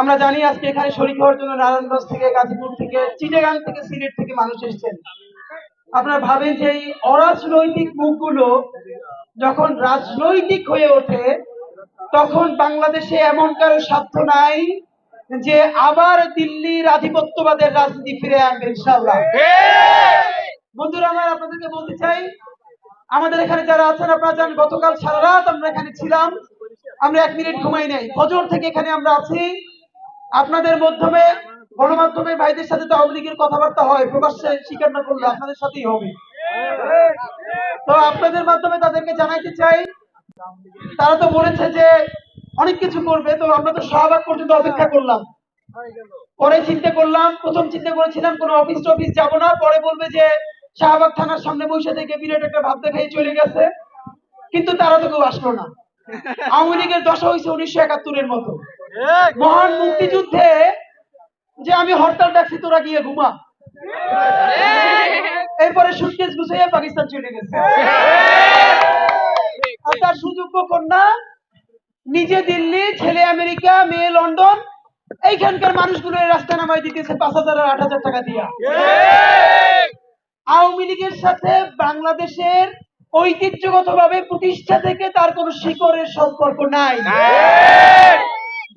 আমরা জানি আজকে এখানে শরীর হওয়ার জন্য নারায়ণগঞ্জ থেকে, গাজীপুর থেকে, চিটাগাং থেকে, সিলেট থেকে মানুষ এসেছেন। আপনারা ভাবেন যে এই অরাজনৈতিক মুখগুলো যখন রাজনৈতিক হয়ে ওঠে, তখন বাংলাদেশে এমন কারও স্বার্থ নাই যে আবার দিল্লির আধিপত্যবাদের রাজনীতি ফিরে আনবে, ইনশাআল্লাহ। বন্ধুরা, আমার আপনাদেরকে বলতে চাই, আমাদের এখানে যারা আছেন, আপনারা জানেন গতকাল সারা রাত আমরা এখানে ছিলাম। আমরা এক মিনিট ঘুমাই নাই। ফজর থেকে এখানে আমরা আছি। আপনাদের মাধ্যমে, গণমাধ্যমে ভাইদের সাথে তো আওয়ামী লীগের কথাবার্তা হয়। প্রকাশ্যে স্বীকার না করলে আপনাদের সাথেই হবে। তো আপনাদের মাধ্যমে তাদেরকে জানাইতে চাই, তারা তো বলেছে যে অনেক কিছু করবে, তো আমরা তো শাহবাগ পর্যন্ত অপেক্ষা করলাম। পরে চিন্তা করলাম, প্রথম চিন্তা করেছিলাম, কোনো অফিস টফিস যাব না। পরে বলবে যে শাহবাগ থানার সামনে বসে থেকে বিরাট একটা ভাব দেখাই চলে গেছে। কিন্তু তারা তো কেউ আসলো না। আওয়ামী লীগের দশা হয়েছে উনিশশো একাত্তরের মতো। মহান মুক্তিযুদ্ধে যে আমি হরতাল ডাকছি তোরা গিয়ে ঘুমা। এরপরে সুটকেস গুছিয়ে পাকিস্তান চলে গেছে। আর তার সুযোগ্য কন্যা নিজে দিল্লি ছেলে আমেরিকা মেয়ে লন্ডন এইখানকার মানুষগুলো রাস্তা নামাই দিতেছে পাঁচ হাজার আর আট হাজার টাকা দিয়া। আওয়ামী লীগের সাথে বাংলাদেশের ঐতিহ্যগতভাবে প্রতিষ্ঠা থেকে তার কোনো শিকড়ের সম্পর্ক নাই।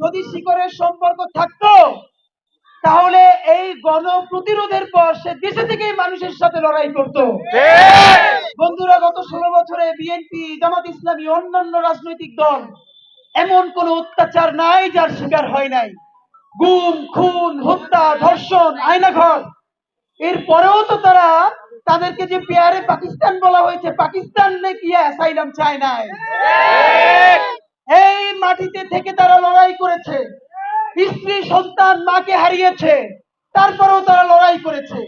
যদি শিকড়ের সম্পর্ক থাকতো, তাহলে এই গণ প্রতিরোধের পর সে দেশে থেকেই মানুষের সাথে লড়াই করতো। বন্ধুরা, গত ষোলো বছরে বিএনপি জামাত ইসলামী, অন্যান্য রাজনৈতিক দল এমন কোন অত্যাচার নাই যার শিকার হয় নাই। গুম, খুন, হত্যা, ধর্ষণ আয়নাঘর এরপরেও তো তারা তাদেরকে যে পেয়ারে পাকিস্তান বলা হয়েছে পাকিস্তান নাকি অ্যাসাইলাম চায় নাই এই মাটিতে থেকে তারা লড়াই করেছে। স্ত্রী সন্তান মাকে হারিয়েছে তারপরেও তারা লড়াই করেছে।